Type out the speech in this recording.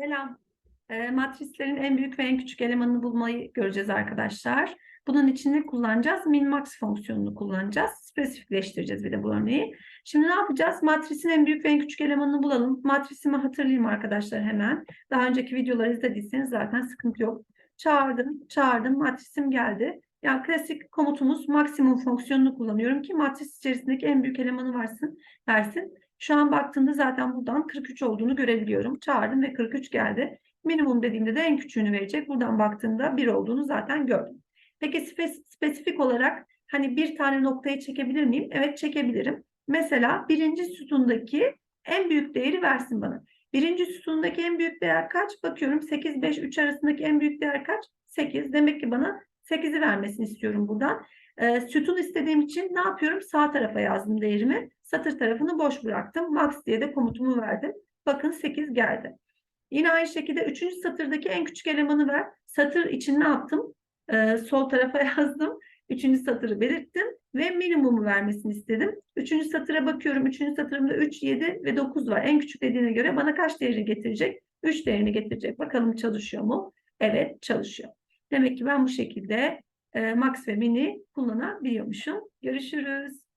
Selam. E, matrislerin en büyük ve en küçük elemanını bulmayı göreceğiz arkadaşlar. Bunun için ne kullanacağız? Min-max fonksiyonunu kullanacağız. Spesifikleştireceğiz bir de bu örneği. Şimdi ne yapacağız? Matrisin en büyük ve en küçük elemanını bulalım. Matrisimi hatırlayayım arkadaşlar hemen. Daha önceki videoları izlediyseniz zaten sıkıntı yok. Çağırdım, çağırdım, matrisim geldi. Yani klasik komutumuz maksimum fonksiyonunu kullanıyorum ki matris içerisindeki en büyük elemanı varsın, versin. Şu an baktığımda zaten buradan 43 olduğunu görebiliyorum. Çağırdım ve 43 geldi. Minimum dediğimde de en küçüğünü verecek. Buradan baktığımda 1 olduğunu zaten gördüm. Peki spe- spesifik olarak hani bir tane noktayı çekebilir miyim? Evet çekebilirim. Mesela birinci sütundaki en büyük değeri versin bana. Birinci sütundaki en büyük değer kaç? Bakıyorum 8, 5, 3 arasındaki en büyük değer kaç? 8. Demek ki bana 8'i vermesini istiyorum buradan. Ee, sütun istediğim için ne yapıyorum? Sağ tarafa yazdım değerimi. Satır tarafını boş bıraktım. Max diye de komutumu verdim. Bakın 8 geldi. Yine aynı şekilde 3. satırdaki en küçük elemanı ver. Satır için ne yaptım? Ee, sol tarafa yazdım. 3. satırı belirttim ve minimumu vermesini istedim. 3. satıra bakıyorum. 3. satırımda 3, 7 ve 9 var. En küçük dediğine göre bana kaç değerini getirecek? 3 değerini getirecek. Bakalım çalışıyor mu? Evet çalışıyor. Demek ki ben bu şekilde e, max ve mini kullanabiliyormuşum. Görüşürüz.